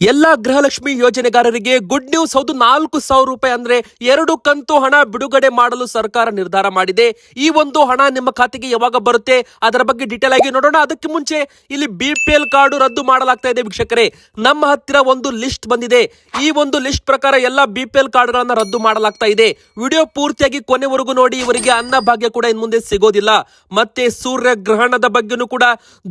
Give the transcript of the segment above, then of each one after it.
ಎಲ್ಲಾ Gruhalakshmi ಯೋಜನೆಗಾರರಿಗೆ good news ಹೌದು, ನಾಲ್ಕು ಸಾವಿರ ರೂಪಾಯಿ ಅಂದ್ರೆ ಎರಡು ಕಂತು ಹಣ ಬಿಡುಗಡೆ ಮಾಡಲು ಸರ್ಕಾರ ನಿರ್ಧಾರ ಮಾಡಿದೆ. ಈ ಒಂದು ಹಣ ನಿಮ್ಮ ಖಾತೆಗೆ ಯಾವಾಗ ಬರುತ್ತೆ? ಅದರ ಬಗ್ಗೆ ಡೀಟೇಲ್ ಆಗಿ ನೋಡೋಣ. ಅದಕ್ಕೆ ಮುಂಚೆ ಇಲ್ಲಿ ಬಿ ಪಿ ಎಲ್ ಕಾರ್ಡು ರದ್ದು ಮಾಡಲಾಗ್ತಾ ಇದೆ ವೀಕ್ಷಕರೇ. ನಮ್ಮ ಹತ್ತಿರ ಒಂದು ಲಿಸ್ಟ್ ಬಂದಿದೆ. ಈ ಒಂದು ಲಿಸ್ಟ್ ಪ್ರಕಾರ ಎಲ್ಲ ಬಿ ಪಿ ಎಲ್ ಕಾರ್ಡ್ಗಳನ್ನ ರದ್ದು ಮಾಡಲಾಗ್ತಾ ಇದೆ. ವಿಡಿಯೋ ಪೂರ್ತಿಯಾಗಿ ಕೊನೆವರೆಗೂ ನೋಡಿ. ಇವರಿಗೆ ಅನ್ನ ಭಾಗ್ಯ ಕೂಡ ಇನ್ ಮುಂದೆ ಸಿಗೋದಿಲ್ಲ. ಮತ್ತೆ ಸೂರ್ಯ ಗ್ರಹಣದ ಬಗ್ಗೆನೂ ಕೂಡ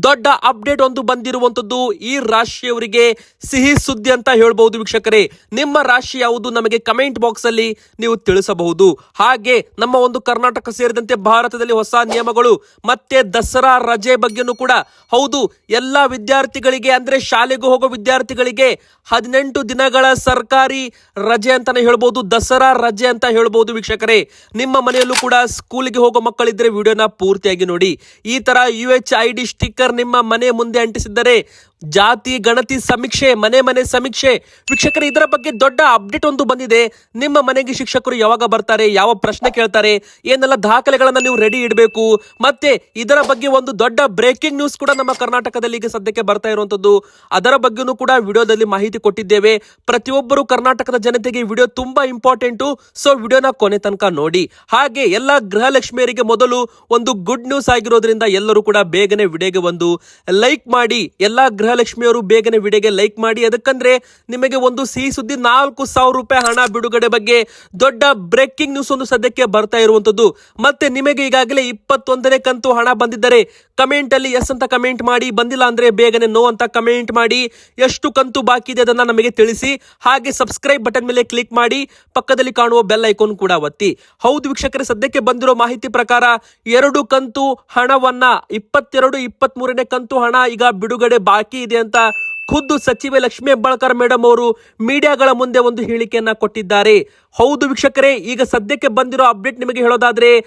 ದೊಡ್ಡ ಅಪ್ಡೇಟ್ ಒಂದು ಬಂದಿರುವಂತದ್ದು ಈ ರಾಶಿಯವರಿಗೆ ಸಿಹಿ ಸುದ್ದಿ ಅಂತ ಹೇಳ್ಬಹುದು ವೀಕ್ಷಕರೇ. ನಿಮ್ಮ ರಾಶಿ ಯಾವುದು ನಮಗೆ ಕಮೆಂಟ್ ಬಾಕ್ಸ್ ಅಲ್ಲಿ ನೀವು ತಿಳಿಸಬಹುದು. ಹಾಗೆ ನಮ್ಮ ಒಂದು ಕರ್ನಾಟಕ ಸೇರಿದಂತೆ ಭಾರತದಲ್ಲಿ ಹೊಸ ನಿಯಮಗಳು, ಮತ್ತೆ ದಸರಾ ರಜೆ ಬಗ್ಗೆನೂ ಕೂಡ. ಹೌದು, ಎಲ್ಲಾ ವಿದ್ಯಾರ್ಥಿಗಳಿಗೆ ಅಂದ್ರೆ ಶಾಲೆಗೆ ಹೋಗೋ ವಿದ್ಯಾರ್ಥಿಗಳಿಗೆ ಹದಿನೆಂಟು ದಿನಗಳ ಸರ್ಕಾರಿ ರಜೆ ಅಂತಾನೆ ಹೇಳ್ಬಹುದು ದಸರಾ ರಜೆ ಅಂತ ಹೇಳ್ಬಹುದು ವೀಕ್ಷಕರೇ. ನಿಮ್ಮ ಮನೆಯಲ್ಲೂ ಕೂಡ ಸ್ಕೂಲಿಗೆ ಹೋಗೋ ಮಕ್ಕಳಿದ್ರೆ ವಿಡಿಯೋನ ಪೂರ್ತಿಯಾಗಿ ನೋಡಿ. ಈ ತರ U H I D sticker ನಿಮ್ಮ ಮನೆ ಮುಂದೆ ಅಂಟಿಸಿದ್ದರೆ ಜಾತಿ ಗಣತಿ ಸಮೀಕ್ಷೆ, ಮನೆ ಮನೆ ಸಮೀಕ್ಷೆ. ವೀಕ್ಷಕರು, ಇದರ ಬಗ್ಗೆ ದೊಡ್ಡ ಅಪ್ಡೇಟ್ ಒಂದು ಬಂದಿದೆ. ನಿಮ್ಮ ಮನೆಗೆ ಶಿಕ್ಷಕರು ಯಾವಾಗ ಬರ್ತಾರೆ, ಯಾವ ಪ್ರಶ್ನೆ ಕೇಳ್ತಾರೆ, ಏನೆಲ್ಲ ದಾಖಲೆಗಳನ್ನ ನೀವು ರೆಡಿ ಇಡಬೇಕು. ಮತ್ತೆ ಇದರ ಬಗ್ಗೆ ಒಂದು ದೊಡ್ಡ ಬ್ರೇಕಿಂಗ್ ನ್ಯೂಸ್ ಕೂಡ ನಮ್ಮ ಕರ್ನಾಟಕದಲ್ಲಿ ಈಗ ಸದ್ಯಕ್ಕೆ ಬರ್ತಾ ಇರುವಂತದ್ದು. ಅದರ ಬಗ್ಗೆನೂ ಕೂಡ ವಿಡಿಯೋದಲ್ಲಿ ಮಾಹಿತಿ ಕೊಟ್ಟಿದ್ದೇವೆ. ಪ್ರತಿಯೊಬ್ಬರು ಕರ್ನಾಟಕದ ಜನತೆಗೆ ವಿಡಿಯೋ ತುಂಬಾ ಇಂಪಾರ್ಟೆಂಟು ಸೊ ವಿಡಿಯೋನ ಕೊನೆ ತನಕ ನೋಡಿ. ಹಾಗೆ ಎಲ್ಲ ಗೃಹಲಕ್ಷ್ಮಿಯರಿಗೆ ಮೊದಲು ಒಂದು ಗುಡ್ ನ್ಯೂಸ್ ಆಗಿರೋದ್ರಿಂದ ಎಲ್ಲರೂ ಕೂಡ ಬೇಗನೆ ವಿಡಿಯೋಗೆ ಒಂದು ಲೈಕ್ ಮಾಡಿ, ಎಲ್ಲಾ ಗೃಹಲಕ್ಷ್ಮಿಯವರು ಬೇಗನೆ ವಿಡಿಯೋಗೆ ಲೈಕ್ ಮಾಡಿ, ಅದಕ್ಕಂದ್ರೆ ನಿಮಗೆ ಒಂದು ಸಿಹಿ ಸುದ್ದಿ ನಾಲ್ಕು ಸಾವಿರ ರೂಪಾಯಿ ಹಣ ಬಿಡುಗಡೆ ಬಗ್ಗೆ ದೊಡ್ಡ ಬ್ರೇಕಿಂಗ್ ನ್ಯೂಸ್ ಒಂದು ಸದ್ಯಕ್ಕೆ ಬರ್ತಾ ಇರುವಂತದ್ದು ಮತ್ತೆ ನಿಮಗೆ ಈಗಾಗಲೇ ಇಪ್ಪತ್ತೊಂದನೇ ಕಂತು ಹಣ ಬಂದಿದ್ದರೆ ಕಮೆಂಟ್ ಅಲ್ಲಿ ಎಸ್ ಅಂತ ಕಮೆಂಟ್ ಮಾಡಿ, ಬಂದಿಲ್ಲ ಅಂದ್ರೆ ಬೇಗನೆ ನೋ ಅಂತ ಕಮೆಂಟ್ ಮಾಡಿ, ಎಷ್ಟು ಕಂತು ಬಾಕಿ ಇದೆ ಅದನ್ನ ನಮಗೆ ತಿಳಿಸಿ. ಹಾಗೆ ಸಬ್ಸ್ಕ್ರೈಬ್ ಬಟನ್ ಮೇಲೆ ಕ್ಲಿಕ್ ಮಾಡಿ, ಪಕ್ಕದಲ್ಲಿ ಕಾಣುವ ಬೆಲ್ ಐಕಾನ್ ಕೂಡ ಒತ್ತಿ. ಹೌದು ವೀಕ್ಷಕರೇ, ಸದ್ಯಕ್ಕೆ ಬಂದಿರೋ ಮಾಹಿತಿ ಪ್ರಕಾರ ಎರಡು ಕಂತು ಹಣವನ್ನ ಇಪ್ಪತ್ತೆರಡು ಇಪ್ಪತ್ತ್ ಮೂರನೇ ಕಂತು ಹಣ ಈಗ ಬಿಡುಗಡೆ ಬಾಕಿ ಇದೆ ಅಂತ ಖುದ್ದು ಸಚಿವೆ ಲಕ್ಷ್ಮೀ ಹೆಬ್ಬಾಳ್ಕರ್ ಮೇಡಮ್ ಅವರು ಮೀಡಿಯಾಗಳ ಮುಂದೆ ಒಂದು ಹೇಳಿಕೆಯನ್ನ ಕೊಟ್ಟಿದ್ದಾರೆ. ಹೌದು ವೀಕ್ಷಕರೇ, ಈಗ ಸದ್ಯಕ್ಕೆ ಬಂದಿರೋ ಅಪ್ಡೇಟ್ ನಿಮಗೆ ಹೇಳೋದಾದ್ರೆ,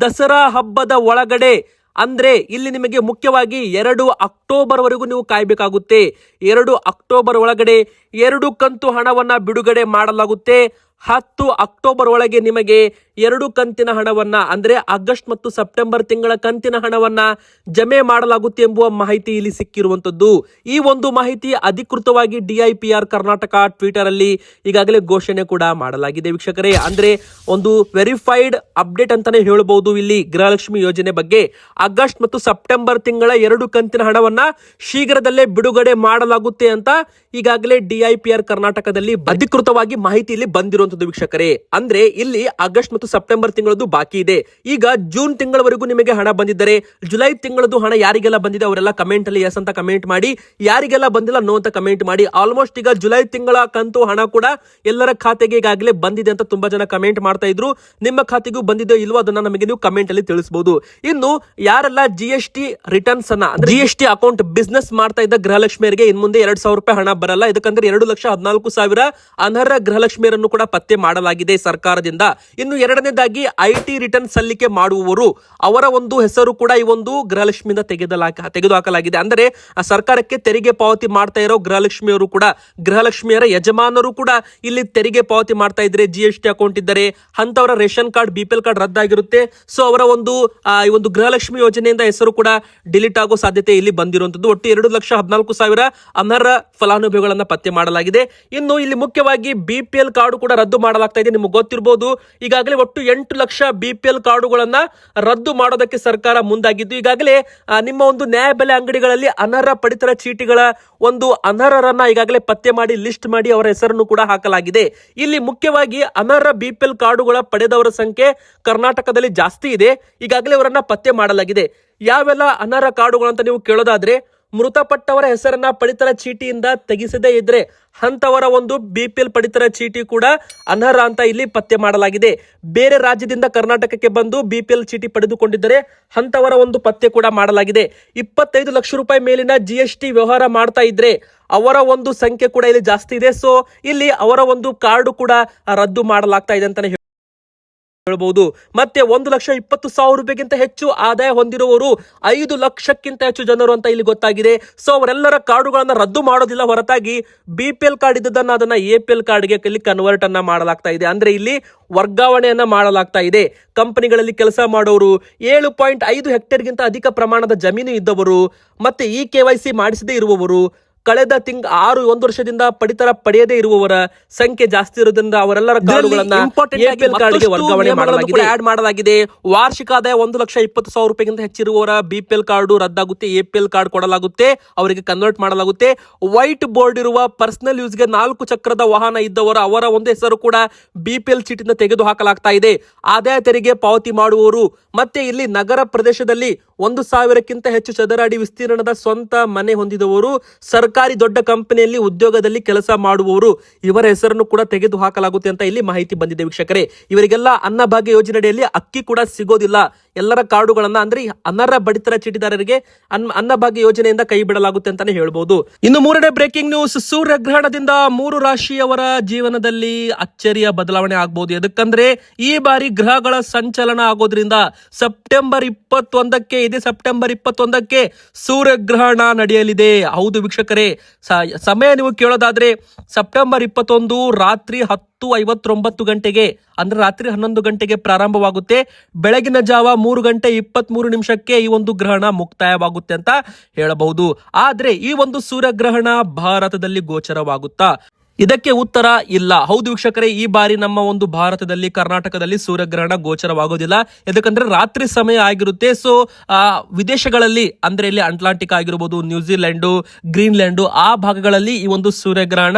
ದಸರಾ ಹಬ್ಬದ ಒಳಗಡೆ, ಅಂದ್ರೆ ಇಲ್ಲಿ ನಿಮಗೆ ಮುಖ್ಯವಾಗಿ ಎರಡು ಅಕ್ಟೋಬರ್ ವರೆಗೂ ನೀವು ಕಾಯಬೇಕಾಗುತ್ತೆ. ಎರಡು ಅಕ್ಟೋಬರ್ ಒಳಗಡೆ ಎರಡು ಕಂತು ಹಣವನ್ನ ಬಿಡುಗಡೆ ಮಾಡಲಾಗುತ್ತೆ. ಹತ್ತು ಅಕ್ಟೋಬರ್ ಒಳಗೆ ನಿಮಗೆ ಎರಡು ಕಂತಿನ ಹಣವನ್ನ, ಅಂದ್ರೆ ಆಗಸ್ಟ್ ಮತ್ತು ಸೆಪ್ಟೆಂಬರ್ ತಿಂಗಳ ಕಂತಿನ ಹಣವನ್ನ ಜಮೆ ಮಾಡಲಾಗುತ್ತೆ ಎಂಬುವ ಮಾಹಿತಿ ಇಲ್ಲಿ ಸಿಕ್ಕಿರುವಂತದ್ದು ಈ ಒಂದು ಮಾಹಿತಿ ಅಧಿಕೃತವಾಗಿ ಡಿಐಪಿಆರ್ ಕರ್ನಾಟಕ ಟ್ವಿಟರ್ ಅಲ್ಲಿ ಈಗಾಗಲೇ ಘೋಷಣೆ ಕೂಡ ಮಾಡಲಾಗಿದೆ ವೀಕ್ಷಕರೇ. ಅಂದ್ರೆ ಒಂದು ವೆರಿಫೈಡ್ ಅಪ್ಡೇಟ್ ಅಂತಾನೆ ಹೇಳಬಹುದು ಇಲ್ಲಿ ಗೃಹಲಕ್ಷ್ಮಿ ಯೋಜನೆ ಬಗ್ಗೆ. ಆಗಸ್ಟ್ ಮತ್ತು ಸೆಪ್ಟೆಂಬರ್ ತಿಂಗಳ ಎರಡು ಕಂತಿನ ಹಣವನ್ನ ಶೀಘ್ರದಲ್ಲೇ ಬಿಡುಗಡೆ ಮಾಡಲಾಗುತ್ತೆ ಅಂತ ಈಗಾಗಲೇ ಡಿಐಪಿಆರ್ ಕರ್ನಾಟಕದಲ್ಲಿ ಅಧಿಕೃತವಾಗಿ ಮಾಹಿತಿ ಇಲ್ಲಿ ಬಂದಿರುವಂತದ್ದು ವೀಕ್ಷಕರೇ, ಅಂದ್ರೆ ಇಲ್ಲಿ ಆಗಸ್ಟ್ ಮತ್ತು ಸೆಪ್ಟೆಂಬರ್ ತಿಂಗಳದ್ದು ಬಾಕಿ ಇದೆ. ಈಗ ಜೂನ್ ತಿಂಗಳವರೆಗೂ ನಿಮಗೆ ಹಣ ಬಂದಿದ್ದರೆ, ಜುಲೈ ತಿಂಗಳದ್ದು ಹಣ ಯಾರಿಗೆಲ್ಲ ಬಂದಿದೆ ಅವರೆಲ್ಲ ಕಮೆಂಟ್ ಅಲ್ಲಿ ಎಸ್ ಅಂತ ಕಮೆಂಟ್ ಮಾಡಿ, ಯಾರಿಗೆಲ್ಲ ಬಂದಿಲ್ಲ ನೋ ಅಂತ ಕಮೆಂಟ್ ಮಾಡಿ ಆಲ್ಮೋಸ್ಟ್ ಈಗ ಜುಲೈ ತಿಂಗಳ ಕಂತು ಹಣ ಕೂಡ ಎಲ್ಲರ ಖಾತೆಗೆ ಈಗಾಗಲೇ ಬಂದಿದೆ ಅಂತ ತುಂಬಾ ಜನ ಕಮೆಂಟ್ ಮಾಡ್ತಾ ಇದ್ರು. ನಿಮ್ಮ ಖಾತೆಗೂ ಬಂದಿದೆ ಇಲ್ವೋ ಅದನ್ನ ನಮಗೆ ನೀವು ಕಮೆಂಟ್ ಅಲ್ಲಿ ತಿಳಿಸಬಹುದು ಇನ್ನು ಯಾರೆಲ್ಲ ಜಿ ಎಸ್ ಟಿ ರಿಟರ್ನ್ಸ್ ಅನ್ನ G S T account business ಮಾಡ್ತಾ ಇದ್ದ ಗೃಹಲಕ್ಷ್ಮಿಯರಿಗೆ ಇನ್ ಮುಂದೆ ಎರಡ್ ಸಾವಿರ ರೂಪಾಯಿ ಹಣ ಬರಲ್ಲ. ಇದಕ್ಕಂದ್ರೆ ಎರಡು ಲಕ್ಷ ಹದಿನಾಲ್ಕು ಸಾವಿರ ಅನರ್ಹ ಗೃಹಲಕ್ಷ್ಮಿಯರನ್ನು ಕೂಡ ಪತ್ತೆ ಮಾಡಲಾಗಿದೆ ಸರ್ಕಾರದಿಂದ. ಇನ್ನು ಎರಡನೇದಾಗಿ ಐಟಿ ರಿಟರ್ನ್ ಸಲ್ಲಿಕೆ ಮಾಡುವವರು ಅವರ ಒಂದು ಹೆಸರು ಕೂಡ ಈ ಒಂದು ಗೃಹಲಕ್ಷ್ಮಿಯಿಂದ ತೆಗೆದಲಾಕ, ತೆಗೆದುಹಾಕಲಾಗಿದೆ. ಅಂದರೆ ಸರ್ಕಾರಕ್ಕೆ ತೆರಿಗೆ ಪಾವತಿ ಮಾಡ್ತಾ ಇರೋ ಗೃಹಲಕ್ಷ್ಮಿಯವರು ಕೂಡ, ಗೃಹಲಕ್ಷ್ಮಿಯರ ಯಜಮಾನರು ಕೂಡ ಇಲ್ಲಿ ತೆರಿಗೆ ಪಾವತಿ ಮಾಡ್ತಾ ಇದ್ರೆ ಜಿ ಎಸ್ ಟಿ ಅಕೌಂಟ್ ಇದ್ದರೆ ಅಂತವರ ರೇಷನ್ ಕಾರ್ಡ್, ಬಿ ಕಾರ್ಡ್ ರದ್ದಾಗಿರುತ್ತೆ. ಸೊ ಅವರ ಒಂದು ಈ ಒಂದು ಗೃಹಲಕ್ಷ್ಮಿ ಯೋಜನೆಯಿಂದ ಹೆಸರು ಕೂಡ ಡಿಲೀಟ್ ಆಗೋ ಸಾಧ್ಯತೆ ಇಲ್ಲಿ ಬಂದಿರುವಂತದ್ದು ಒಟ್ಟು ಎರಡು ಲಕ್ಷ ಹದಿನಾಲ್ಕು ಸಾವಿರ ಅನರ್ಹ ಫಲಾನುಭವಿಗಳನ್ನ ಪತ್ತೆ ಮಾಡಲಾಗಿದೆ. ಇನ್ನು ಇಲ್ಲಿ ಮುಖ್ಯವಾಗಿ ಬಿ ಪಿ ಎಲ್ ಕಾರ್ಡು ಕೂಡ ರದ್ದು ಮಾಡಲಾಗ್ತಾ ಇದೆ. ನಿಮಗೆ ಗೊತ್ತಿರಬಹುದು ಈಗಾಗಲೇ ಒಟ್ಟು ಎಂಟು ಲಕ್ಷ ಬಿ ಪಿ ಎಲ್ ಕಾರ್ಡುಗಳನ್ನ ರದ್ದು ಮಾಡೋದಕ್ಕೆ ಸರ್ಕಾರ ಮುಂದಾಗಿದ್ದು, ಈಗಾಗಲೇ ನಿಮ್ಮ ಒಂದು ನ್ಯಾಯಬೆಲೆ ಅಂಗಡಿಗಳಲ್ಲಿ ಅನರ್ಹ ಪಡಿತರ ಚೀಟಿಗಳ ಒಂದು ಅನರ್ಹರನ್ನ ಈಗಾಗಲೇ ಪತ್ತೆ ಮಾಡಿ, ಲಿಸ್ಟ್ ಮಾಡಿ ಅವರ ಹೆಸರನ್ನು ಕೂಡ ಹಾಕಲಾಗಿದೆ. ಇಲ್ಲಿ ಮುಖ್ಯವಾಗಿ ಅನರ್ಹ ಬಿ ಪಿ ಎಲ್ ಕಾರ್ಡುಗಳ ಪಡೆದವರ ಸಂಖ್ಯೆ ಕರ್ನಾಟಕದಲ್ಲಿ ಜಾಸ್ತಿ ಇದೆ. ಈಗಾಗಲೇ ಅವರನ್ನ ಪತ್ತೆ ಮಾಡಲಾಗಿದೆ. ಯಾವೆಲ್ಲ ಅನರ್ಹ ಅಂತ ನೀವು ಕೇಳೋದಾದ್ರೆ ಮೃತಪಟ್ಟವರ ಹೆಸರನ್ನ ಪಡಿತರ ಚೀಟಿಯಿಂದ ತೆಗೆಸದೇ ಇದ್ರೆ ಅಂತವರ ಒಂದು ಬಿಪಿಎಲ್ ಪಡಿತರ ಚೀಟಿ ಕೂಡ ಅನರ್ಹ ಅಂತ ಇಲ್ಲಿ ಪತ್ತೆ ಮಾಡಲಾಗಿದೆ. ಬೇರೆ ರಾಜ್ಯದಿಂದ ಕರ್ನಾಟಕಕ್ಕೆ ಬಂದು ಬಿಪಿಎಲ್ ಚೀಟಿ ಪಡೆದುಕೊಂಡಿದ್ದರೆ ಅಂತವರ ಒಂದು ಪತ್ತೆ ಕೂಡ ಮಾಡಲಾಗಿದೆ. ಇಪ್ಪತ್ತೈದು ಲಕ್ಷ ರೂಪಾಯಿ ಮೇಲಿನ ಜಿ ಎಸ್ ಟಿ ವ್ಯವಹಾರ ಮಾಡ್ತಾ ಇದ್ರೆ ಅವರ ಒಂದು ಸಂಖ್ಯೆ ಕೂಡ ಇಲ್ಲಿ ಜಾಸ್ತಿ ಇದೆ. ಸೊ ಇಲ್ಲಿ ಅವರ ಒಂದು ಕಾರ್ಡು ಕೂಡ ರದ್ದು ಮಾಡಲಾಗ್ತಾ ಇದೆ ಅಂತಾನೆ ಹೇಳ್ಬಹುದು ಮತ್ತೆ ಒಂದು ಲಕ್ಷ ಇಪ್ಪತ್ತು ಸಾವಿರ ರೂಪಾಯಿಗಿಂತ ಹೆಚ್ಚು ಆದಾಯ ಹೊಂದಿರುವವರು ಐದು ಲಕ್ಷಕ್ಕಿಂತ ಹೆಚ್ಚು ಜನರು ಅಂತ ಇಲ್ಲಿ ಗೊತ್ತಾಗಿದೆ. ಸೊ ಅವರೆಲ್ಲರ ಕಾರ್ಡುಗಳನ್ನ ರದ್ದು ಮಾಡೋದಿಲ್ಲ. ಹೊರತಾಗಿ ಬಿ ಪಿ ಎಲ್ ಕಾರ್ಡ್ ಇದ್ದದನ್ನ ಅದನ್ನ ಎಪಿಎಲ್ ಕಾರ್ಡ್ಗೆ ಇಲ್ಲಿ ಕನ್ವರ್ಟ್ ಅನ್ನ ಮಾಡಲಾಗ್ತಾ ಇದೆ. ಅಂದ್ರೆ ಇಲ್ಲಿ ವರ್ಗಾವಣೆಯನ್ನ ಮಾಡಲಾಗ್ತಾ ಇದೆ. ಕಂಪನಿಗಳಲ್ಲಿ ಕೆಲಸ ಮಾಡೋರು ಏಳು ಪಾಯಿಂಟ್ ಐದು ಹೆಕ್ಟೇರ್ಗಿಂತ ಅಧಿಕ ಪ್ರಮಾಣದ ಜಮೀನು ಇದ್ದವರು ಮತ್ತೆ ಇ ಕೆ ವೈ ಸಿ ಮಾಡಿಸದೇ ಇರುವವರು ಕಳೆದ ತಿಂಗ್ ಆರು ಒಂದು ವರ್ಷದಿಂದ ಪಡಿತರ ಪಡೆಯದೇ ಇರುವವರ ಸಂಖ್ಯೆ ಜಾಸ್ತಿ ಇರೋದ್ರಿಂದ ಅವರೆಲ್ಲರ ಕಾರ್ಡುಗಳನ್ನ ಕಾರ್ಡ್ಗೆ ವರ್ಗಾವಣೆ ಮಾಡಲಾಗಿದೆ. ಆಡ್ ಮಾಡಲಾಗಿದೆ. ವಾರ್ಷಿಕ ಆದಾಯ ಒಂದು ಲಕ್ಷ ಇಪ್ಪತ್ತು ಸಾವಿರ ರೂಪಾಯಿಗಿಂತ ಹೆಚ್ಚಿರುವವರ ಬಿಪಿಎಲ್ ಕಾರ್ಡ್ ರದ್ದಾಗುತ್ತೆ ಎಪಿಎಲ್ ಕಾರ್ಡ್ ಕೊಡಲಾಗುತ್ತೆ ಅವರಿಗೆ ಕನ್ವರ್ಟ್ ಮಾಡಲಾಗುತ್ತೆ. ವೈಟ್ ಬೋರ್ಡ್ ಇರುವ ಪರ್ಸನಲ್ ಯೂಸ್ಗೆ ನಾಲ್ಕು ಚಕ್ರದ ವಾಹನ ಇದ್ದವರು ಅವರ ಒಂದು ಹೆಸರು ಕೂಡ ಬಿಪಿಎಲ್ ಚೀಟಿಂದ ತೆಗೆದು ಹಾಕಲಾಗ್ತಾ ಇದೆ. ಆದಾಯ ತೆರಿಗೆ ಪಾವತಿ ಮಾಡುವವರು ಮತ್ತೆ ಇಲ್ಲಿ ನಗರ ಪ್ರದೇಶದಲ್ಲಿ ಒಂದು ಸಾವಿರಕ್ಕಿಂತ ಹೆಚ್ಚು ಚದರ ಅಡಿ ವಿಸ್ತೀರ್ಣದ ಸ್ವಂತ ಮನೆ ಹೊಂದಿದವರು ಸರ್ಕಾರಿ ದೊಡ್ಡ ಕಂಪನಿಯಲ್ಲಿ ಉದ್ಯೋಗದಲ್ಲಿ ಕೆಲಸ ಮಾಡುವವರು ಇವರ ಹೆಸರನ್ನು ಕೂಡ ತೆಗೆದು ಹಾಕಲಾಗುತ್ತೆ ಅಂತ ಇಲ್ಲಿ ಮಾಹಿತಿ ಬಂದಿದೆ ವೀಕ್ಷಕರೇ. ಇವರಿಗೆಲ್ಲ ಅನ್ನಭಾಗ್ಯ ಯೋಜನೆಯಡಿಯಲ್ಲಿ ಅಕ್ಕಿ ಕೂಡ ಸಿಗೋದಿಲ್ಲ. ಎಲ್ಲರ ಕಾರ್ಡುಗಳನ್ನ ಅಂದ್ರೆ ಅನರ್ಹ ಬಡಿತರ ಚೀಟಿದಾರರಿಗೆ ಅನ್ನ ಅನ್ನಭಾಗ್ಯ ಯೋಜನೆಯಿಂದ ಕೈ ಬಿಡಲಾಗುತ್ತೆ ಅಂತಾನೆ ಹೇಳ್ಬೋದು. ಇನ್ನು ಮೂರನೇ ಬ್ರೇಕಿಂಗ್ ನ್ಯೂಸ್, ಸೂರ್ಯಗ್ರಹಣದಿಂದ ಮೂರು ರಾಶಿಯವರ ಜೀವನದಲ್ಲಿ ಅಚ್ಚರಿಯ ಬದಲಾವಣೆ ಆಗ್ಬಹುದು ಎದಕ್ಕಂದ್ರೆ ಈ ಬಾರಿ ಗ್ರಹಗಳ ಸಂಚಲನ ಆಗೋದ್ರಿಂದ ಸೆಪ್ಟೆಂಬರ್ ಇಪ್ಪತ್ತೊಂದಕ್ಕೆ ಇದೇ. ಸೆಪ್ಟೆಂಬರ್ ಇಪ್ಪತ್ತೊಂದಕ್ಕೆ ಸೂರ್ಯಗ್ರಹಣ ನಡೆಯಲಿದೆ. ಹೌದು ವೀಕ್ಷಕರೇ ಸಮಯ ನೀವು ಕೇಳೋದಾದ್ರೆ ಸೆಪ್ಟೆಂಬರ್ ಇಪ್ಪತ್ತೊಂದು ರಾತ್ರಿ ಹತ್ತು ಐವತ್ತೊಂಬತ್ತು ಗಂಟೆಗೆ, ಅಂದ್ರೆ ರಾತ್ರಿ ಹನ್ನೊಂದು ಗಂಟೆಗೆ ಪ್ರಾರಂಭವಾಗುತ್ತೆ. ಬೆಳಗಿನ ಜಾವ ಮೂರು ಗಂಟೆ ಇಪ್ಪತ್ತ್ ಮೂರು ನಿಮಿಷಕ್ಕೆ ಈ ಒಂದು ಗ್ರಹಣ ಮುಕ್ತಾಯವಾಗುತ್ತೆ ಅಂತ ಹೇಳಬಹುದು. ಆದರೆ ಈ ಒಂದು ಸೂರ್ಯಗ್ರಹಣ ಭಾರತದಲ್ಲಿ ಗೋಚರವಾಗುತ್ತಾ? ಇದಕ್ಕೆ ಉತ್ತರ ಇಲ್ಲ. ಹೌದು ವೀಕ್ಷಕರೇ, ಈ ಬಾರಿ ನಮ್ಮ ಒಂದು ಭಾರತದಲ್ಲಿ, ಕರ್ನಾಟಕದಲ್ಲಿ ಸೂರ್ಯಗ್ರಹಣ ಗೋಚರವಾಗೋದಿಲ್ಲ. ಯಾಕಂದ್ರೆ ರಾತ್ರಿ ಸಮಯ ಆಗಿರುತ್ತೆ. ಸೊ ವಿದೇಶಗಳಲ್ಲಿ, ಅಂದ್ರೆ ಇಲ್ಲಿ ಅಟ್ಲಾಂಟಿಕ್ ಆಗಿರ್ಬೋದು ನ್ಯೂಜಿಲೆಂಡು ಗ್ರೀನ್ಲ್ಯಾಂಡು ಆ ಭಾಗಗಳಲ್ಲಿ ಈ ಒಂದು ಸೂರ್ಯಗ್ರಹಣ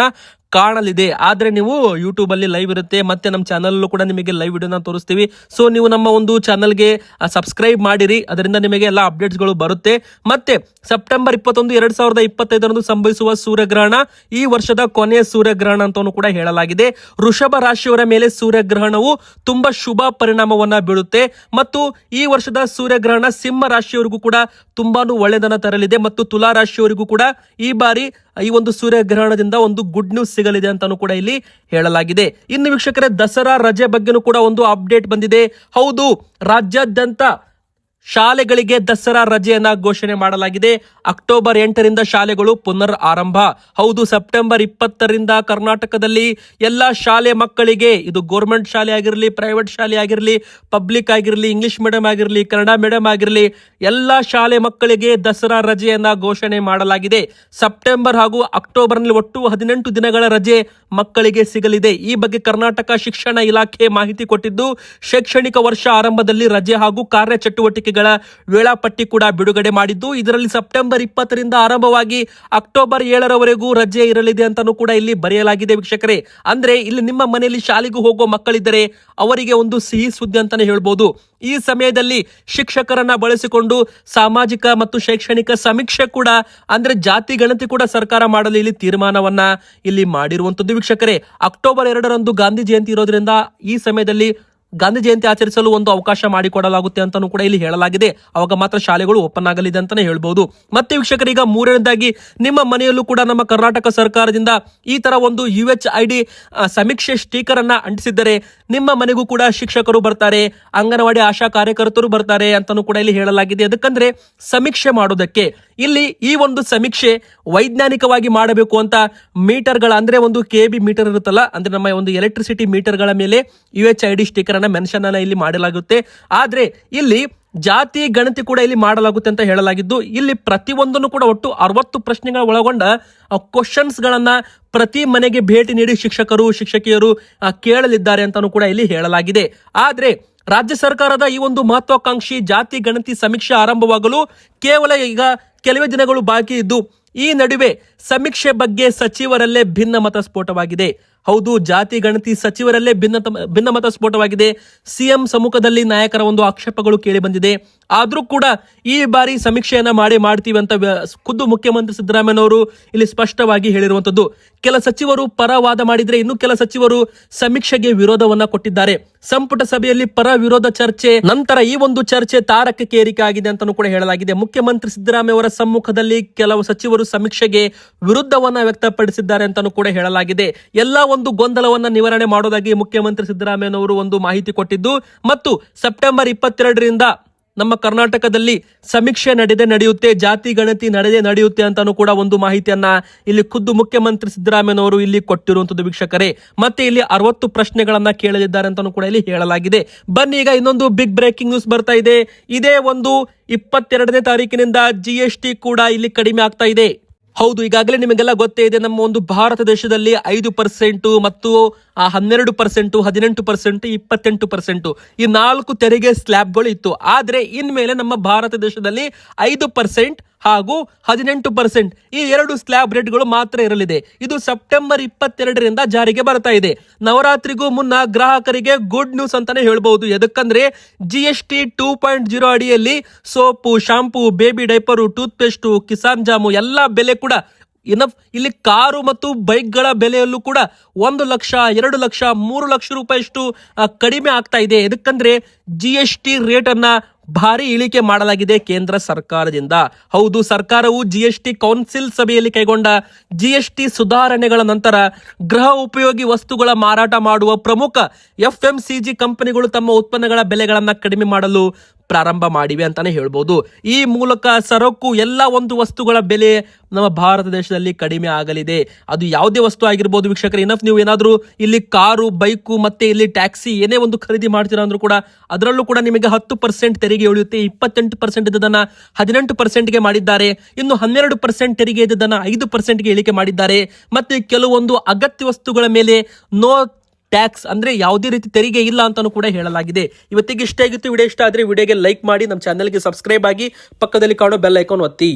ಕಾಣಲಿದೆ. ಆದರೆ ನೀವು ಯೂಟ್ಯೂಬ್ ಅಲ್ಲಿ ಲೈವ್ ಇರುತ್ತೆ, ಮತ್ತೆ ನಮ್ಮ ಚಾನಲಲ್ಲೂ ಕೂಡ ನಿಮಗೆ ಲೈವ್ ವಿಡಿಯೋನ ತೋರಿಸ್ತೀವಿ. ಸೊ ನೀವು ನಮ್ಮ ಒಂದು ಚಾನಲ್ಗೆ ಸಬ್ಸ್ಕ್ರೈಬ್ ಮಾಡಿರಿ. ಅದರಿಂದ ನಿಮಗೆ ಎಲ್ಲ ಅಪ್ಡೇಟ್ಸ್ಗಳು ಬರುತ್ತೆ. ಮತ್ತೆ ಸೆಪ್ಟೆಂಬರ್ ಇಪ್ಪತ್ತೊಂದು, ಎರಡ್ ಸಾವಿರದ ಇಪ್ಪತ್ತೈದರಂದು ಸಂಭವಿಸುವ ಸೂರ್ಯಗ್ರಹಣ, ಈ ವರ್ಷದ ಕೊನೆಯ ಸೂರ್ಯಗ್ರಹಣ ಅಂತಲೂ ಕೂಡ ಹೇಳಲಾಗಿದೆ. ವೃಷಭ ರಾಶಿಯವರ ಮೇಲೆ ಸೂರ್ಯಗ್ರಹಣವು ತುಂಬಾ ಶುಭ ಪರಿಣಾಮವನ್ನ ಬೀಳುತ್ತೆ. ಮತ್ತು ಈ ವರ್ಷದ ಸೂರ್ಯಗ್ರಹಣ, ಸಿಂಹ ರಾಶಿಯವರಿಗೂ ಕೂಡ ತುಂಬಾನು ಒಳ್ಳೆಯದನ್ನ ತರಲಿದೆ. ಮತ್ತು ತುಲಾ ರಾಶಿಯವರಿಗೂ ಕೂಡ ಈ ಬಾರಿ ಈ ಒಂದು ಸೂರ್ಯಗ್ರಹಣದಿಂದ ಒಂದು ಗುಡ್ ನ್ಯೂಸ್ ಸಿಗಲಿದೆ ಅಂತಾನು ಕೂಡ ಇಲ್ಲಿ ಹೇಳಲಾಗಿದೆ. ಇನ್ನು ವೀಕ್ಷಕರೇ, ದಸರಾ ರಜೆ ಬಗ್ಗೆನೂ ಕೂಡ ಒಂದು ಅಪ್ಡೇಟ್ ಬಂದಿದೆ. ಹೌದು, ರಾಜ್ಯಾದ್ಯಂತ ಶಾಲೆಗಳಿಗೆ ದಸರಾ ರಜೆಯನ್ನ ಘೋಷಣೆ ಮಾಡಲಾಗಿದೆ. ಅಕ್ಟೋಬರ್ ಎಂಟರಿಂದ ಶಾಲೆಗಳು ಪುನರ್ ಆರಂಭ. ಹೌದು, ಸೆಪ್ಟೆಂಬರ್ ಇಪ್ಪತ್ತರಿಂದ ಕರ್ನಾಟಕದಲ್ಲಿ ಎಲ್ಲ ಶಾಲೆ ಮಕ್ಕಳಿಗೆ, ಇದು ಗೋರ್ಮೆಂಟ್ ಶಾಲೆ ಆಗಿರಲಿ, ಪ್ರೈವೇಟ್ ಶಾಲೆ ಆಗಿರಲಿ, ಪಬ್ಲಿಕ್ ಆಗಿರಲಿ, ಇಂಗ್ಲಿಷ್ ಮೀಡಿಯಂ ಆಗಿರಲಿ, ಕನ್ನಡ ಮೀಡಿಯಂ ಆಗಿರಲಿ, ಎಲ್ಲ ಶಾಲೆ ಮಕ್ಕಳಿಗೆ ದಸರಾ ರಜೆಯನ್ನ ಘೋಷಣೆ ಮಾಡಲಾಗಿದೆ. ಸೆಪ್ಟೆಂಬರ್ ಹಾಗೂ ಅಕ್ಟೋಬರ್ನಲ್ಲಿ ಒಟ್ಟು ಹದಿನೆಂಟು ದಿನಗಳ ರಜೆ ಮಕ್ಕಳಿಗೆ ಸಿಗಲಿದೆ. ಈ ಬಗ್ಗೆ ಕರ್ನಾಟಕ ಶಿಕ್ಷಣ ಇಲಾಖೆ ಮಾಹಿತಿ ಕೊಟ್ಟಿದ್ದು, ಶೈಕ್ಷಣಿಕ ವರ್ಷ ಆರಂಭದಲ್ಲಿ ರಜೆ ಹಾಗೂ ಕಾರ್ಯಚಟುವಟಿಕೆಗಳ ವೇಳಾಪಟ್ಟಿ ಕೂಡ ಬಿಡುಗಡೆ ಮಾಡಿದ್ದು. ಇದರಲ್ಲಿ ಸೆಪ್ಟೆಂಬರ್ ಇಪ್ಪತ್ತರಿಂದ ಆರಂಭವಾಗಿ ಅಕ್ಟೋಬರ್ ಏಳರವರೆಗೂ ರಜೆ ಇರಲಿದೆ ಅಂತಾನೂ ಕೂಡ ಇಲ್ಲಿ ಬರೆಯಲಾಗಿದೆ ವೀಕ್ಷಕರೇ. ಅಂದ್ರೆ ಇಲ್ಲಿ ನಿಮ್ಮ ಮನೆಯಲ್ಲಿ ಶಾಲೆಗೂ ಹೋಗೋ ಮಕ್ಕಳಿದ್ದರೆ ಅವರಿಗೆ ಒಂದು ಸಿಹಿ ಸುದ್ದಿ ಅಂತಾನೆ ಹೇಳ್ಬೋದು. ಈ ಸಮಯದಲ್ಲಿ ಶಿಕ್ಷಕರನ್ನ ಬಳಸಿಕೊಂಡು ಸಾಮಾಜಿಕ ಮತ್ತು ಶೈಕ್ಷಣಿಕ ಸಮೀಕ್ಷೆ ಕೂಡ, ಅಂದ್ರೆ ಜಾತಿ ಗಣತಿ ಕೂಡ ಸರ್ಕಾರ ಮಾಡಲು ಇಲ್ಲಿ ತೀರ್ಮಾನವನ್ನ ಇಲ್ಲಿ ಮಾಡಿರುವಂತದ್ದು ವೀಕ್ಷಕರೇ. ಅಕ್ಟೋಬರ್ ಎರಡರಂದು ಗಾಂಧಿ ಜಯಂತಿ ಇರೋದ್ರಿಂದ ಈ ಸಮಯದಲ್ಲಿ ಗಾಂಧಿ ಜಯಂತಿ ಆಚರಿಸಲು ಒಂದು ಅವಕಾಶ ಮಾಡಿಕೊಡಲಾಗುತ್ತೆ ಅಂತಾನೂ ಕೂಡ ಇಲ್ಲಿ ಹೇಳಲಾಗಿದೆ. ಅವಾಗ ಮಾತ್ರ ಶಾಲೆಗಳು ಓಪನ್ ಆಗಲಿದೆ ಅಂತಾನೆ ಹೇಳ್ಬಹುದು ಮತ್ತೆ ವೀಕ್ಷಕರೀಗ ಮೂರನೇದಾಗಿ ನಿಮ್ಮ ಮನೆಯಲ್ಲೂ ಕೂಡ ನಮ್ಮ ಕರ್ನಾಟಕ ಸರ್ಕಾರದಿಂದ ಈ ತರ ಒಂದು ಯು ಎಚ್ ಐ ಡಿ ಸಮೀಕ್ಷೆ ಸ್ಟಿಕರ್ ಅನ್ನ ಅಂಟಿಸಿದ್ದರೆ ನಿಮ್ಮ ಮನೆಗೂ ಕೂಡ ಶಿಕ್ಷಕರು ಬರ್ತಾರೆ, ಅಂಗನವಾಡಿ ಆಶಾ ಕಾರ್ಯಕರ್ತರು ಬರ್ತಾರೆ ಅಂತಾನೂ ಕೂಡ ಇಲ್ಲಿ ಹೇಳಲಾಗಿದೆ. ಅದಕ್ಕಂದ್ರೆ ಸಮೀಕ್ಷೆ ಮಾಡೋದಕ್ಕೆ ಇಲ್ಲಿ ಈ ಒಂದು ಸಮೀಕ್ಷೆ ವೈಜ್ಞಾನಿಕವಾಗಿ ಮಾಡಬೇಕು ಅಂತ ಮೀಟರ್ಗಳ, ಅಂದ್ರೆ ಒಂದು ಕೆ ಬಿ ಮೀಟರ್ ಇರುತ್ತಲ್ಲ, ಅಂದ್ರೆ ನಮ್ಮ ಒಂದು ಎಲೆಕ್ಟ್ರಿಸಿಟಿ ಮೀಟರ್ಗಳ ಮೇಲೆ U H I D sticker ಅನ್ನ ಮೆನ್ಷನ್ ಅನ್ನ ಇಲ್ಲಿ ಮಾಡಲಾಗುತ್ತೆ. ಆದ್ರೆ ಇಲ್ಲಿ ಜಾತಿ, ಗಣತಿ ಕೂಡ ಇಲ್ಲಿ ಮಾಡಲಾಗುತ್ತೆ ಅಂತ ಹೇಳಲಾಗಿದ್ದು, ಇಲ್ಲಿ ಪ್ರತಿಯೊಂದನ್ನು ಕೂಡ ಒಟ್ಟು ಅರವತ್ತು ಪ್ರಶ್ನೆಗಳ ಒಳಗೊಂಡ ಕ್ವಶನ್ಸ್ ಗಳನ್ನ ಪ್ರತಿ ಮನೆಗೆ ಭೇಟಿ ನೀಡಿ ಶಿಕ್ಷಕರು, ಶಿಕ್ಷಕಿಯರು ಕೇಳಲಿದ್ದಾರೆ ಅಂತಾನೂ ಕೂಡ ಇಲ್ಲಿ ಹೇಳಲಾಗಿದೆ. ಆದ್ರೆ ರಾಜ್ಯ ಸರ್ಕಾರದ ಈ ಒಂದು ಮಹತ್ವಾಕಾಂಕ್ಷಿ ಜಾತಿ, ಗಣತಿ ಸಮೀಕ್ಷೆ ಆರಂಭವಾಗಲು ಕೇವಲ ಈಗ ಕೆಲವೇ ದಿನಗಳು ಬಾಕಿ ಇದ್ದು, ಈ ನಡುವೆ ಸಮೀಕ್ಷೆ ಬಗ್ಗೆ ಸಚಿವರಲ್ಲೇ ಭಿನ್ನ ಮತ ಸ್ಫೋಟವಾಗಿದೆ ಹೌದು, ಜಾತಿ, ಗಣತಿ ಸಚಿವರಲ್ಲೇ ಭಿನ್ನ ಭಿನ್ನಮತ ಸ್ಫೋಟವಾಗಿದೆ ಸಿಎಂ ಸಮ್ಮುಖದಲ್ಲಿ ನಾಯಕರ ಒಂದು ಆಕ್ಷೇಪಗಳು ಕೇಳಿ ಬಂದಿದೆ ಆದರೂ ಕೂಡ ಈ ಬಾರಿ ಸಮೀಕ್ಷೆಯನ್ನ ಮಾಡಿ ಮಾಡ್ತೀವಿ ಅಂತ ಖುದ್ದು ಮುಖ್ಯಮಂತ್ರಿ ಸಿದ್ದರಾಮಯ್ಯನವರು ಇಲ್ಲಿ ಸ್ಪಷ್ಟವಾಗಿ ಹೇಳಿರುವಂತದ್ದು ಕೆಲ ಸಚಿವರು ಪರ ವಾದ ಮಾಡಿದ್ರೆ ಇನ್ನು ಕೆಲ ಸಚಿವರು ಸಮೀಕ್ಷೆಗೆ ವಿರೋಧವನ್ನ ಕೊಟ್ಟಿದ್ದಾರೆ. ಸಂಪುಟ ಸಭೆಯಲ್ಲಿ ಪರ ವಿರೋಧ ಚರ್ಚೆ, ನಂತರ ಈ ಒಂದು ಚರ್ಚೆ ತಾರಕಕ್ಕೆ ಏರಿಕೆ ಆಗಿದೆ ಅಂತಾನೂ ಕೂಡ ಹೇಳಲಾಗಿದೆ. ಮುಖ್ಯಮಂತ್ರಿ ಸಿದ್ದರಾಮಯ್ಯ ಅವರ ಸಮ್ಮುಖದಲ್ಲಿ ಕೆಲವು ಸಚಿವರು ಸಮೀಕ್ಷೆಗೆ ವಿರುದ್ಧವನ್ನ ವ್ಯಕ್ತಪಡಿಸಿದ್ದಾರೆ ಅಂತಾನೂ ಕೂಡ ಹೇಳಲಾಗಿದೆ. ಎಲ್ಲ ಒಂದು ಗೊಂದಲವನ್ನ ನಿವಾರಣೆ ಮಾಡೋದಾಗಿ ಮುಖ್ಯಮಂತ್ರಿ ಸಿದ್ದರಾಮಯ್ಯನವರು ಒಂದು ಮಾಹಿತಿ ಕೊಟ್ಟಿದ್ದು. ಮತ್ತು ಸೆಪ್ಟೆಂಬರ್ ಇಪ್ಪತ್ತೆರಡರಿಂದ ನಮ್ಮ ಕರ್ನಾಟಕದಲ್ಲಿ ಸಮೀಕ್ಷೆ ನಡೆದೇ ನಡೆಯುತ್ತೆ, ಜಾತಿ ಗಣತಿ ನಡೆದೇ ನಡೆಯುತ್ತೆ ಅಂತಾನು ಕೂಡ ಒಂದು ಮಾಹಿತಿಯನ್ನ ಇಲ್ಲಿ ಖುದ್ದು ಮುಖ್ಯಮಂತ್ರಿ ಸಿದ್ದರಾಮಯ್ಯನವರು ಇಲ್ಲಿ ಕೊಟ್ಟಿರುವಂತದ್ದು ವೀಕ್ಷಕರೇ. ಮತ್ತೆ ಇಲ್ಲಿ ಅರವತ್ತು ಪ್ರಶ್ನೆಗಳನ್ನ ಕೇಳಲಿದ್ದಾರೆ ಅಂತಾನು ಕೂಡ ಇಲ್ಲಿ ಹೇಳಲಾಗಿದೆ. ಬನ್ನಿ ಈಗ ಇನ್ನೊಂದು ಬಿಗ್ ಬ್ರೇಕಿಂಗ್ ನ್ಯೂಸ್ ಬರ್ತಾ ಇದೆ. ಇದೇ ಒಂದು ಇಪ್ಪತ್ತೆರಡನೇ ತಾರೀಕಿನಿಂದ ಜಿ ಕೂಡ ಇಲ್ಲಿ ಕಡಿಮೆ ಆಗ್ತಾ ಇದೆ. ಹೌದು, ಈಗಾಗಲೇ ನಿಮಗೆಲ್ಲ ಗೊತ್ತೇ ಇದೆ, ನಮ್ಮ ಒಂದು ಭಾರತ ದೇಶದಲ್ಲಿ ಐದು ಪರ್ಸೆಂಟ್ ಮತ್ತು ಹನ್ನೆರಡು ಪರ್ಸೆಂಟ್ ಹದಿನೆಂಟು ಪರ್ಸೆಂಟ್ ಇಪ್ಪತ್ತೆಂಟು ಪರ್ಸೆಂಟ್ ಈ ನಾಲ್ಕು ತೆರಿಗೆ ಸ್ಲ್ಯಾಬ್ಗಳು ಇತ್ತು. ಆದ್ರೆ, ಇನ್ಮೇಲೆ ನಮ್ಮ ಭಾರತ ದೇಶದಲ್ಲಿ ಐದು ಪರ್ಸೆಂಟ್ ಹಾಗೂ ಹದಿನೆಂಟು ಪರ್ಸೆಂಟ್ ಈ ಎರಡು ಸ್ಲ್ಯಾಬ್ ರೇಟ್ಗಳು ಮಾತ್ರ ಇರಲಿದೆ. ಇದು ಸೆಪ್ಟೆಂಬರ್ ಇಪ್ಪತ್ತೆರಡರಿಂದ ಜಾರಿಗೆ ಬರ್ತಾ ಇದೆ. ನವರಾತ್ರಿಗೂ ಮುನ್ನ ಗ್ರಾಹಕರಿಗೆ ಗುಡ್ ನ್ಯೂಸ್ ಅಂತಾನೆ ಹೇಳಬಹುದು. ಎದಕ್ಕಂದ್ರೆ G S T two point zero ಅಡಿಯಲ್ಲಿ soap shampoo baby diaper toothpaste Kissan jam ಎಲ್ಲ ಬೆಲೆ ಕೂಡ ಇನ್ನ ಇಲ್ಲಿ ಕಾರು ಮತ್ತು ಬೈಕ್ಗಳ ಬೆಲೆಯಲ್ಲೂ ಕೂಡ ಒಂದು ಲಕ್ಷ, ಎರಡು ಲಕ್ಷ, ಮೂರು ಲಕ್ಷ ರೂಪಾಯಿಷ್ಟು ಕಡಿಮೆ ಆಗ್ತಾ ಇದೆ. ಎದಕ್ಕಂದ್ರೆ ಜಿ ಎಸ್ ಟಿ ರೇಟ್ ಅನ್ನ ಭಾರಿ ಇಳಿಕೆ ಮಾಡಲಾಗಿದೆ ಕೇಂದ್ರ ಸರ್ಕಾರದಿಂದ. ಹೌದು, ಸರ್ಕಾರವು ಜಿಎಸ್ಟಿ ಕೌನ್ಸಿಲ್ ಸಭೆಯಲ್ಲಿ ಕೈಗೊಂಡ ಜಿಎಸ್ಟಿ ಸುಧಾರಣೆಗಳ ನಂತರ ಗೃಹ ಉಪಯೋಗಿ ವಸ್ತುಗಳ ಮಾರಾಟ ಮಾಡುವ ಪ್ರಮುಖ ಎಫ್ಎಂಸಿಜಿ ಕಂಪನಿಗಳು ತಮ್ಮ ಉತ್ಪನ್ನಗಳ ಬೆಲೆಗಳನ್ನು ಕಡಿಮೆ ಮಾಡಲು ಪ್ರಾರಂಭ ಮಾಡಿವೆ ಅಂತಾನೆ ಹೇಳ್ಬೋದು. ಈ ಮೂಲಕ ಸರಕು ಎಲ್ಲ ಒಂದು ವಸ್ತುಗಳ ಬೆಲೆ ನಮ್ಮ ಭಾರತ ದೇಶದಲ್ಲಿ ಕಡಿಮೆ ಆಗಲಿದೆ. ಅದು ಯಾವುದೇ ವಸ್ತು ಆಗಿರ್ಬೋದು ವೀಕ್ಷಕರು ಇನಫ್ ನೀವು ಏನಾದರೂ ಇಲ್ಲಿ ಕಾರು, ಬೈಕು ಮತ್ತೆ ಇಲ್ಲಿ ಟ್ಯಾಕ್ಸಿ ಏನೇ ಒಂದು ಖರೀದಿ ಮಾಡ್ತೀರಾ ಅಂದ್ರೂ ಕೂಡ ಅದರಲ್ಲೂ ಕೂಡ ನಿಮಗೆ ಹತ್ತು ಪರ್ಸೆಂಟ್ ತೆರಿಗೆ ಉಳಿಯುತ್ತೆ. ಇಪ್ಪತ್ತೆಂಟು ಪರ್ಸೆಂಟ್ ಇದ್ದದನ್ನ ಹದಿನೆಂಟು ಪರ್ಸೆಂಟ್ಗೆ ಮಾಡಿದ್ದಾರೆ. ಇನ್ನು ಹನ್ನೆರಡು ಪರ್ಸೆಂಟ್ ತೆರಿಗೆ ಇದ್ದದನ್ನ ಐದು ಪರ್ಸೆಂಟ್ಗೆ ಇಳಿಕೆ ಮಾಡಿದ್ದಾರೆ. ಮತ್ತೆ ಕೆಲವೊಂದು ಅಗತ್ಯ ವಸ್ತುಗಳ ಮೇಲೆ ನೋ ಟ್ಯಾಕ್ಸ್ ಅಂದ್ರೆ ಯಾವುದೇ ರೀತಿ ತೆರಿಗೆ ಇಲ್ಲ ಅಂತಾನೂ ಕೂಡ ಹೇಳಲಾಗಿದೆ. ಇವತ್ತಿಗೆ ಇಷ್ಟ ಆಗಿತ್ತು, ವಿಡಿಯೋ ಇಷ್ಟ ಆದ್ರೆ ವಿಡಿಯೋಗೆ ಲೈಕ್ ಮಾಡಿ, ನಮ್ಮ ಚಾನಲ್ಗೆ ಸಬ್ಸ್ಕ್ರೈಬ್ ಆಗಿ ಪಕ್ಕದಲ್ಲಿ ಕಾಣೋ ಬೆಲ್ ಐಕಾನ್ ಒತ್ತಿ.